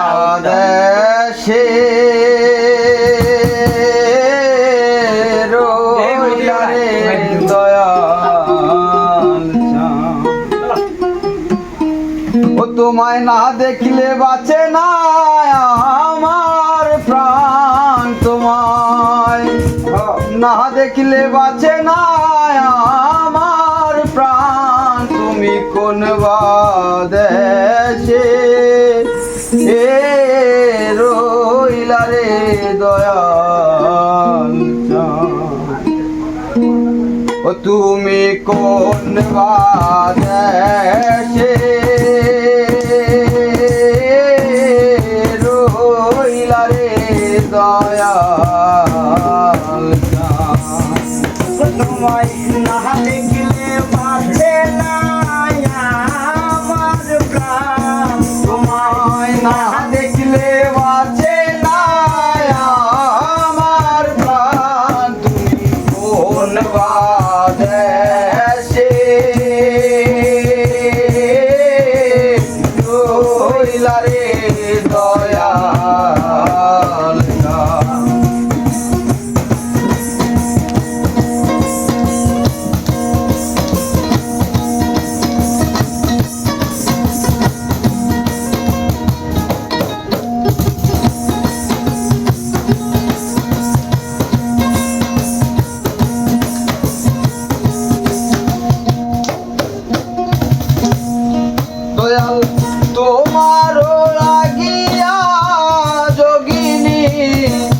বাদেশে ও তোমায় না দেখলে বাঁচে না আমার প্রাণ তোমায়। না দেখলে বাঁচে না এ রইলা রে দয়াল। ও তুমি কোন বাদেশে রইলা রে দয়াল। তোমায় না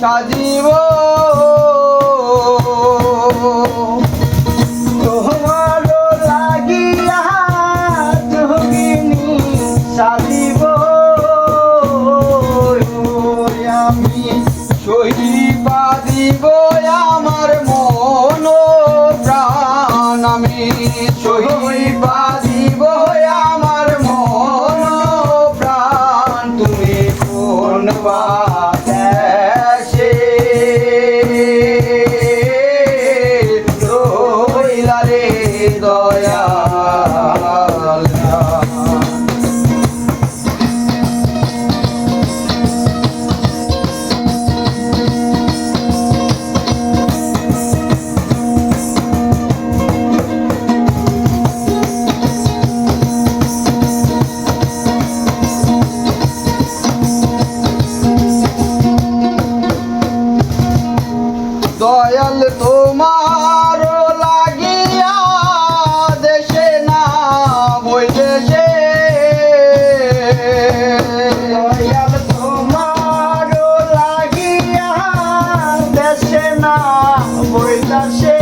tadinho, দয়া Amoy na siya